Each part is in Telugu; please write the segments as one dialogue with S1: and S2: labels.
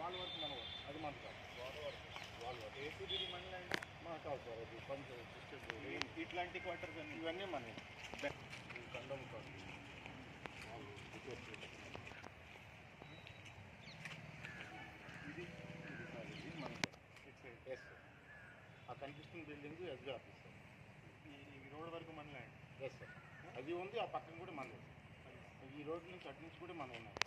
S1: వాళ్ళ వరకు మన వరకు అది మనకు కాదు. వాళ్ళ వరకు వాళ్ళ వరకు. ఏసీబీ మన కాదు సార్ అది పంచ ఇట్లాంటి క్వార్టర్స్ అన్ని ఇవన్నీ మన కండం కాదు. ఇది. ఇది సార్ మన ఎస్ ఆ కనిపిస్తున్న బిల్డింగ్ ఎస్బీ ఆఫీస్ సార్ ఈ రోడ్ వరకు మన ల్యాండ్ ఎస్ సార్ అది ఉంది ఆ పక్కన కూడా మనది ఈ రోడ్ నుంచి అటు నుంచి కూడా మనం ఉన్నాయి.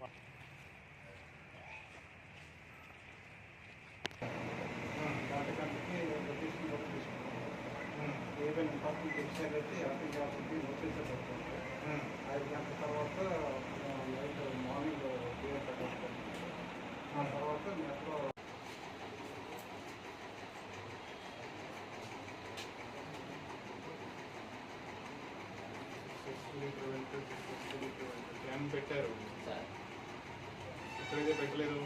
S2: ఏదైనా ఇంపార్టెంట్ విషయాలు అయితే అర్థం కాబట్టి నోటీస్ పడుతుంది ఐదు గంటల తర్వాత నైట్ మార్నింగ్ బియ్యం పెట్టేస్తాం ఆ తర్వాత మెట్రో
S1: క్యాన్ పెట్టారు ఎక్కడైతే పెట్టలేదు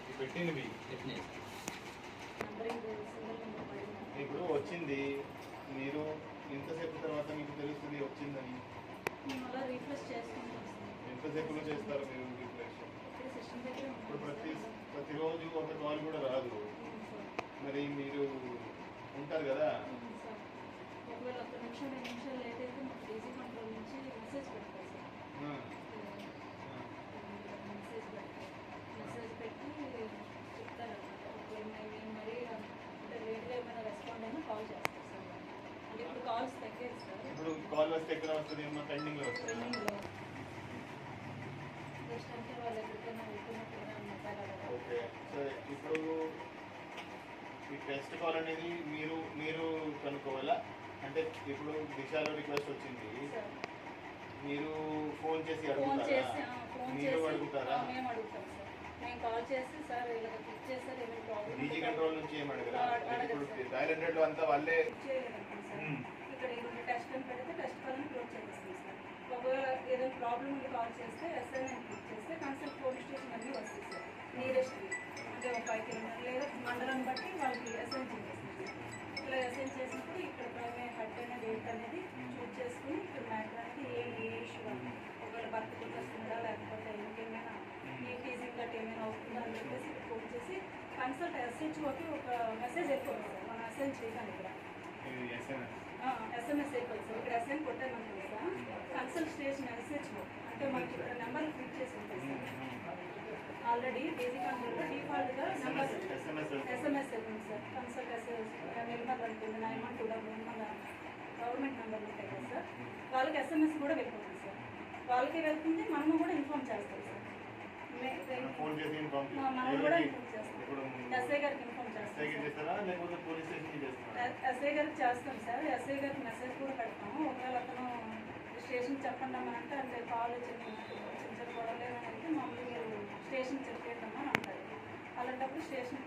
S1: ఇది పెట్టినవి ఇప్పుడు వచ్చింది. మీరు ఇంతసేపు తర్వాత మీకు తెలుస్తుంది వచ్చిందని. ఎంతసేపులో చేస్తారు మీరు రిఫ్రెష్? ఇప్పుడు ప్రతి ప్రతిరోజు ఒక కాల్ కూడా రాదు. మరి మీరు ఉంటారు కదా?
S3: ఒకవేళ ఒక్క నిమిషం రెండు నిమిషాలు లేట్ అయితే మాకు కంట్రోల్ నుంచి మెసేజ్ పెడతారు సార్
S1: ఆ,
S3: మెసేజ్ పెడతారు మెసేజ్ పెట్టి చెప్తారనమాట ఒకవేళ మేము మరీ అంటే లేట్గా ఏమైనా రెస్పాండ్ అయినా కాల్ చేస్తారు సార్ అంటే ఇప్పుడు కాల్స్ తగ్గేది సార్
S1: ఇప్పుడు కాల్ వస్తే ఎక్కడ వస్తుంది ఏమో పెండింగ్లో వస్తుంది. ఓకే సరే ఇప్పుడు ఈ టెస్ట్ కాల్ అనేది మీరు మీరు కనుక్కోవాలా? అంటే ఇప్పుడు దిశాలో రిక్వెస్ట్ వచ్చింది. మీరు ఫోన్ చేసి అడుగుతారా? మీరు అడుగుతారా? డీజీ కంట్రోల్ నుంచి ఏం అడగరా? ఇప్పుడు. డైల్ హండ్రెడ్లో అంతా వాళ్ళే.
S3: ఇక్కడ పెడితే టెస్ట్ ప్రాబ్లం ఉండి కాల్ చేస్తే ఎస్ఐని క్లిక్ చేస్తే కన్సల్ట్ పోలీస్ స్టేషన్ అన్నీ వస్తాయి సార్. నియరెస్ట్ అంటే ఒక ఫైవ్ కిలోమీటర్ లేదా మండలం బట్టి వాళ్ళకి అసైన్ చేసేస్తాం సార్ ఇలా అసైన్ చేసినప్పుడు ఇక్కడ హెడ్ అనేది ఏంటి అనేది చూస్ చేసుకుని ఇక్కడ మ్యాటర్ అనేది ఏ ఏ ఇష్యూ అని. ఒకవేళ భర్త వస్తున్నాడా లేకపోతే ఇంకేమైనా ఈ టీజింగ్ గట్ ఏమైనా అవుతుందా అని చెప్పేసి ఫోన్ చేసి కన్సల్ట్ ఎస్హెచ్ఓకి ఒక మెసేజ్ అయిపోతుంది సార్. మనం అసైన్ చేయడానికి ఇక్కడ.
S1: ఎస్ఎంఎస్
S3: అయిపోతుంది సార్. ఇక్కడ ఎస్ఎన్ కొట్టామనుకోండి సార్ కన్సల్ట్ స్టేషన్ ఎస్హెచ్ఓ అంటే మనకి ఇక్కడ నెంబర్ క్లిక్ చేసి ఉంటుంది సార్ ఆల్రెడీ డీజీ కంట్రోల్లో డిఫాల్ట్గా నెంబర్
S1: ఎస్ఎంఎస్
S3: వెళ్తుంది సార్. కన్సల్ట్ ఎస్ఎస్ నిర్మల్ అనుకుంది nine one two double government నెంబర్లు ఉంటాయి కదా సార్. వాళ్ళకి ఎస్ఎంఎస్ కూడా వెళ్ళిపోతుంది సార్. వాళ్ళకి వెళ్తుంది మనము కూడా ఇన్ఫామ్ చేస్తాం సార్. మనం కూడా ఇన్ఫామ్ చేస్తాం. ఎస్ఐ గారికి ఇన్ఫామ్ చేస్తాం ఎస్ఐ గారికి చేస్తాం సార్. ఎస్ఐ గారికి మెసేజ్ కూడా పెడతాము. ఒకవేళ అతను స్టేషన్ చెప్పండి అమ్మని అంటే అంటే కాల్ వచ్చింది చిన్న చిన్న గొడవలు అంటే మమ్మల్ని మీరు స్టేషన్ చెప్పేద్దామని అంటారు. అలాంటప్పుడు స్టేషన్